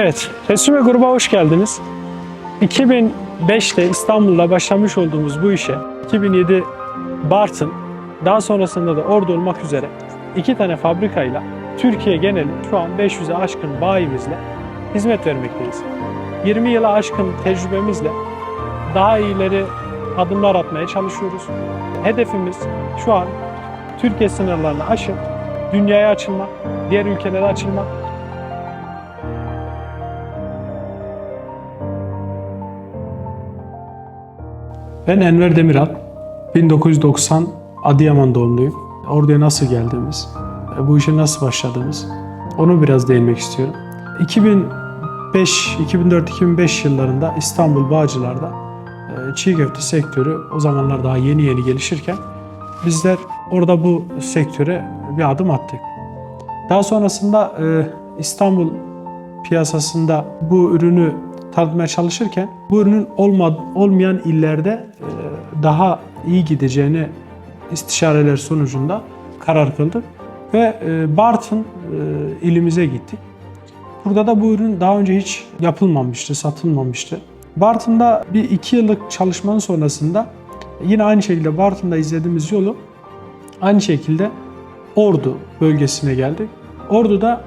Evet, Resume gruba hoş geldiniz. 2005'te İstanbul'da başlamış olduğumuz bu işe 2007 Bartın, daha sonrasında da Ordu olmak üzere iki tane fabrikayla Türkiye geneli şu an 500'e aşkın bayimizle hizmet vermekteyiz. 20 yıla aşkın tecrübemizle daha iyileri adımlar atmaya çalışıyoruz. Hedefimiz şu an Türkiye sınırlarını aşıp dünyaya açılmak, diğer ülkelere açılmak Ben Enver Demiral. 1990 Adıyaman doğumluyum. Orduya nasıl geldiğimiz, bu işe nasıl başladığımız onu biraz değinmek istiyorum. 2005, 2004, 2005 yıllarında İstanbul Bağcılar'da e, çiğ köfte sektörü o zamanlar daha yeni yeni gelişirken bizler orada bu sektöre bir adım attık. Daha sonrasında e, İstanbul piyasasında bu ürünü tanıtmaya çalışırken bu ürünün olma, olmayan illerde e, daha iyi gideceğini istişareler sonucunda karar kıldık ve e, Bartın e, ilimize gittik. Burada da bu ürün daha önce hiç yapılmamıştı, satılmamıştı. Bartın'da bir iki yıllık çalışmanın sonrasında yine aynı şekilde Bartın'da izlediğimiz yolu aynı şekilde Ordu bölgesine geldik. Ordu'da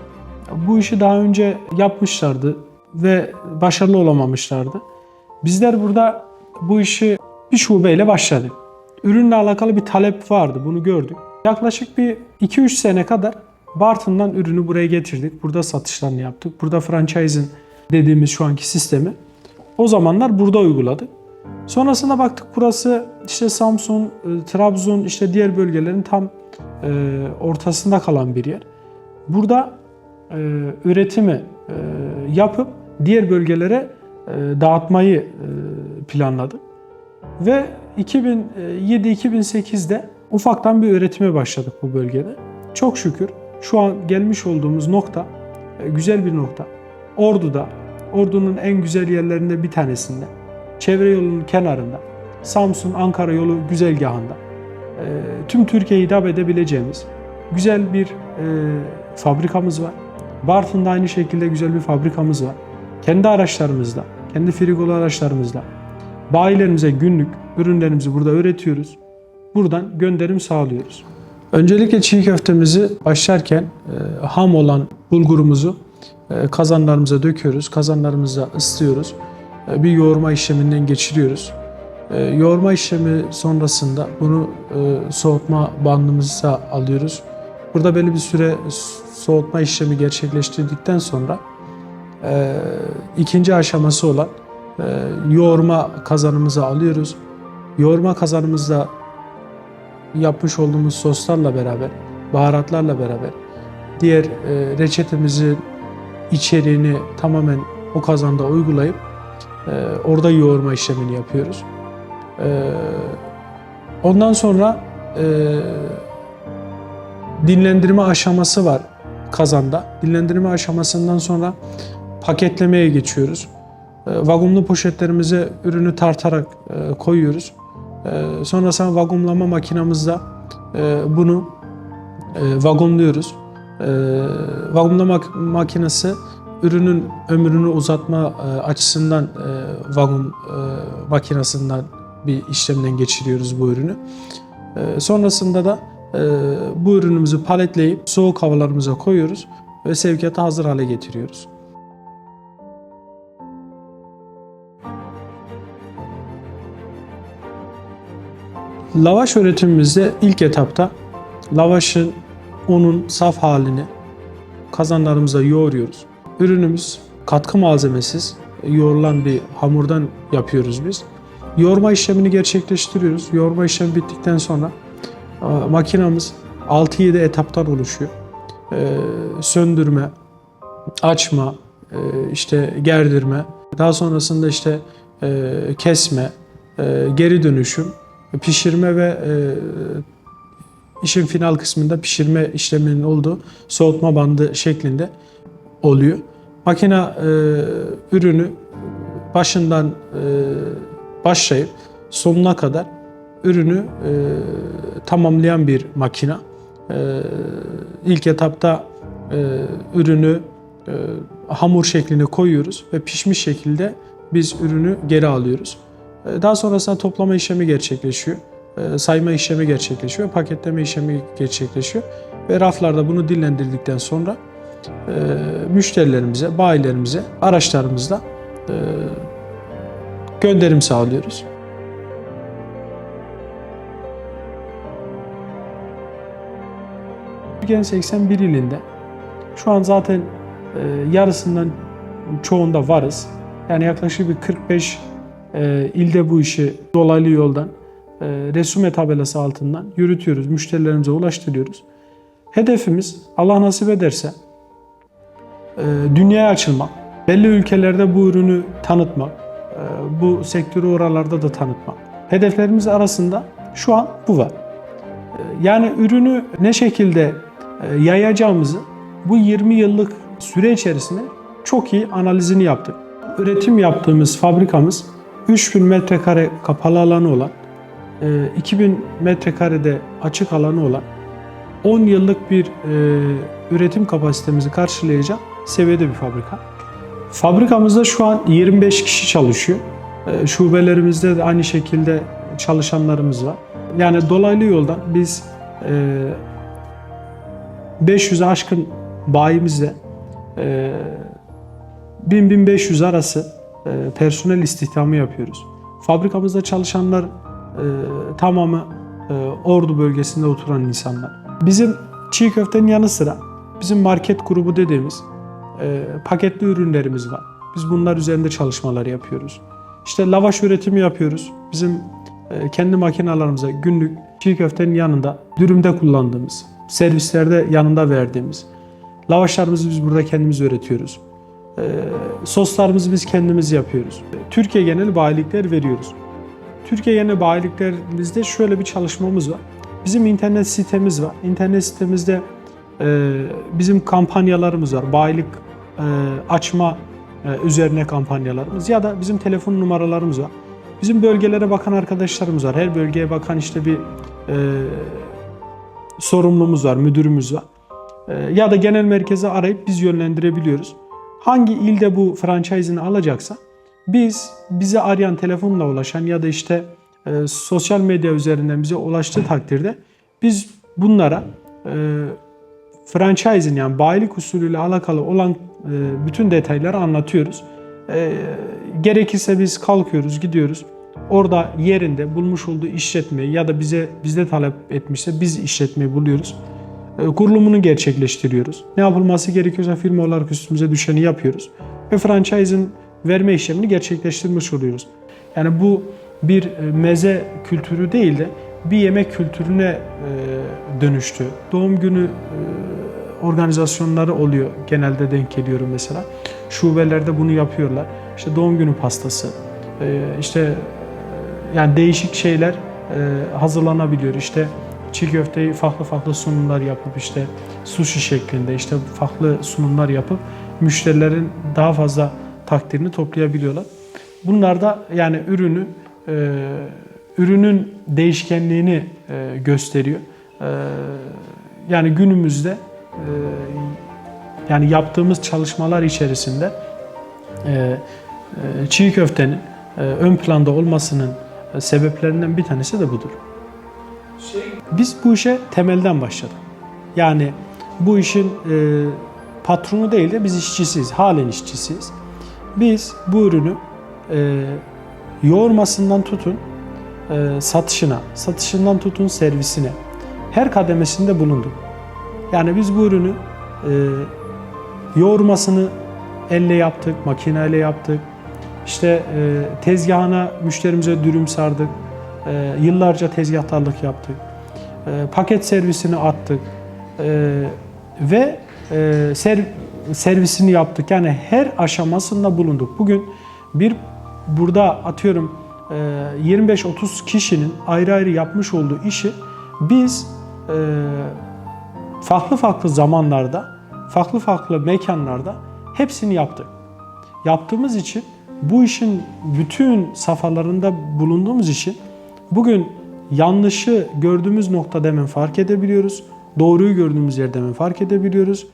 bu işi daha önce yapmışlardı ve başarılı olamamışlardı. Bizler burada bu işi bir şubeyle başladık. Ürünle alakalı bir talep vardı, bunu gördük. Yaklaşık bir 2-3 sene kadar Bartın'dan ürünü buraya getirdik. Burada satışlarını yaptık. Burada franchise'in dediğimiz şu anki sistemi o zamanlar burada uyguladık. Sonrasında baktık burası işte Samsun, e, Trabzon, işte diğer bölgelerin tam e, ortasında kalan bir yer. Burada e, üretimi yapıp diğer bölgelere e, dağıtmayı e, planladık. Ve 2007-2008'de ufaktan bir üretime başladık bu bölgede. Çok şükür şu an gelmiş olduğumuz nokta e, güzel bir nokta. Ordu'da, Ordu'nun en güzel yerlerinde bir tanesinde, çevre yolunun kenarında, Samsun Ankara yolu güzergahında, tüm Türkiye'ye hitap edebileceğimiz güzel bir fabrikamız var. Bartın'da aynı şekilde güzel bir fabrikamız var. Kendi araçlarımızla, kendi frigolu araçlarımızla bayilerimize günlük ürünlerimizi burada üretiyoruz. Buradan gönderim sağlıyoruz. Öncelikle çiğ köftemizi başlarken e, ham olan bulgurumuzu e, kazanlarımıza döküyoruz. Kazanlarımıza ıslıyoruz. E, bir yoğurma işleminden geçiriyoruz. E, yoğurma işlemi sonrasında bunu soğutma bandımıza alıyoruz. Burada belli bir süre soğutma işlemi gerçekleştirdikten sonra e, ikinci aşaması olan e, yoğurma kazanımıza alıyoruz. Yoğurma kazanımızda yapmış olduğumuz soslarla beraber, baharatlarla beraber diğer e, reçetemizin içeriğini tamamen o kazanda uygulayıp e, orada yoğurma işlemini yapıyoruz. E, ondan sonra e, dinlendirme aşaması var kazanda. Dinlendirme aşamasından sonra paketlemeye geçiyoruz. E, vakumlu poşetlerimize ürünü tartarak e, koyuyoruz. E, sonrasında vakumlama makinamızda bunu vagonluyoruz. E, vakumlama mak- makinesi ürünün ömrünü uzatma açısından vakum makinesinden bir işlemden geçiriyoruz bu ürünü. Sonrasında da bu ürünümüzü paletleyip soğuk havalarımıza koyuyoruz ve sevkiyata hazır hale getiriyoruz. Lavaş üretimimizde ilk etapta lavaşın unun saf halini kazanlarımıza yoğuruyoruz. Ürünümüz katkı malzemesiz yoğrulan bir hamurdan yapıyoruz biz. Yoğurma işlemini gerçekleştiriyoruz. Yoğurma işlemi bittikten sonra e, makinamız 6-7 etaptan oluşuyor. E, söndürme, açma, e, işte gerdirme, daha sonrasında işte kesme, geri dönüşüm, pişirme ve e, işin final kısmında pişirme işleminin olduğu soğutma bandı şeklinde oluyor. Makine e, ürünü başından e, başlayıp sonuna kadar ürünü e, tamamlayan bir makine. E, ilk etapta e, ürünü e, hamur şeklinde koyuyoruz ve pişmiş şekilde biz ürünü geri alıyoruz. E, Daha sonrasında toplama işlemi gerçekleşiyor. E, Sayma işlemi gerçekleşiyor. Paketleme işlemi gerçekleşiyor. Ve raflarda bunu dillendirdikten sonra e, müşterilerimize, bayilerimize araçlarımızla e, gönderim sağlıyoruz. Türkiye'nin 81 ilinde şu an zaten e, yarısından çoğunda varız. Yani yaklaşık bir 45 e, ilde bu işi dolaylı yoldan e, resume tabelası altından yürütüyoruz. Müşterilerimize ulaştırıyoruz. Hedefimiz Allah nasip ederse e, dünyaya açılmak, belli ülkelerde bu ürünü tanıtmak, e, bu sektörü oralarda da tanıtmak. Hedeflerimiz arasında şu an bu var. E, Yani ürünü ne şekilde e, yayacağımızı bu 20 yıllık süre içerisinde çok iyi analizini yaptık. Üretim yaptığımız fabrikamız 3000 metrekare kapalı alanı olan, e, 2000 metrekarede açık alanı olan 10 yıllık bir e, üretim kapasitemizi karşılayacak seviyede bir fabrika. Fabrikamızda şu an 25 kişi çalışıyor. E, Şubelerimizde de aynı şekilde çalışanlarımız var. Yani dolaylı yoldan biz e, 500'e aşkın bayimizle e, 1000-1500 arası e, personel istihdamı yapıyoruz. Fabrikamızda çalışanlar e, tamamı e, Ordu bölgesinde oturan insanlar. Bizim çiğ köftenin yanı sıra bizim market grubu dediğimiz e, paketli ürünlerimiz var. Biz bunlar üzerinde çalışmalar yapıyoruz. İşte lavaş üretimi yapıyoruz. Bizim e, kendi makinalarımıza günlük çiğ köftenin yanında dürümde kullandığımız, servislerde yanında verdiğimiz lavaşlarımızı biz burada kendimiz üretiyoruz. E, soslarımızı biz kendimiz yapıyoruz. Türkiye genel bayilikler veriyoruz. Türkiye genel bayiliklerimizde şöyle bir çalışmamız var. Bizim internet sitemiz var. İnternet sitemizde e, bizim kampanyalarımız var. Bayilik e, açma e, üzerine kampanyalarımız ya da bizim telefon numaralarımız var. Bizim bölgelere bakan arkadaşlarımız var. Her bölgeye bakan işte bir e, sorumlumuz var, müdürümüz var. E, ya da genel merkeze arayıp biz yönlendirebiliyoruz. Hangi ilde bu franchise'ini alacaksa biz bize arayan telefonla ulaşan ya da işte e, sosyal medya üzerinden bize ulaştığı takdirde biz bunlara e, franchise'in yani bayilik usulüyle alakalı olan e, bütün detayları anlatıyoruz. E, gerekirse biz kalkıyoruz, gidiyoruz. Orada yerinde bulmuş olduğu işletmeyi ya da bize bizde talep etmişse biz işletmeyi buluyoruz. E, kurulumunu gerçekleştiriyoruz. Ne yapılması gerekiyorsa firma olarak üstümüze düşeni yapıyoruz. Ve franchise'in verme işlemini gerçekleştirmiş oluyoruz. Yani bu bir e, meze kültürü değil de bir yemek kültürüne e, dönüştü. Doğum günü organizasyonları oluyor. Genelde denk geliyorum mesela. Şubelerde bunu yapıyorlar. İşte doğum günü pastası, işte yani değişik şeyler hazırlanabiliyor. İşte çiğ köfteyi farklı farklı sunumlar yapıp işte sushi şeklinde işte farklı sunumlar yapıp müşterilerin daha fazla takdirini toplayabiliyorlar. Bunlar da yani ürünü e, ürünün değişkenliğini e, gösteriyor. E, yani günümüzde e, yani yaptığımız çalışmalar içerisinde e, e, çiğ köftenin e, ön planda olmasının e, sebeplerinden bir tanesi de budur. Biz bu işe temelden başladık. Yani bu işin e, patronu değil de biz işçisiyiz, halen işçisiyiz. Biz bu ürünü e, yoğurmasından tutun e, satışına, satışından tutun servisine her kademesinde bulunduk. Yani biz bu ürünü e, yoğurmasını elle yaptık, makineyle yaptık. İşte e, tezgahına müşterimize dürüm sardık. E, yıllarca tezgahtarlık yaptık. E, paket servisini attık. E, ve e, ser- servisini yaptık. Yani her aşamasında bulunduk. Bugün bir burada atıyorum e, 25-30 kişinin ayrı ayrı yapmış olduğu işi biz e, farklı farklı zamanlarda, farklı farklı mekanlarda hepsini yaptık. Yaptığımız için bu işin bütün safhalarında bulunduğumuz için bugün yanlışı gördüğümüz noktada hemen fark edebiliyoruz. Doğruyu gördüğümüz yerde hemen fark edebiliyoruz.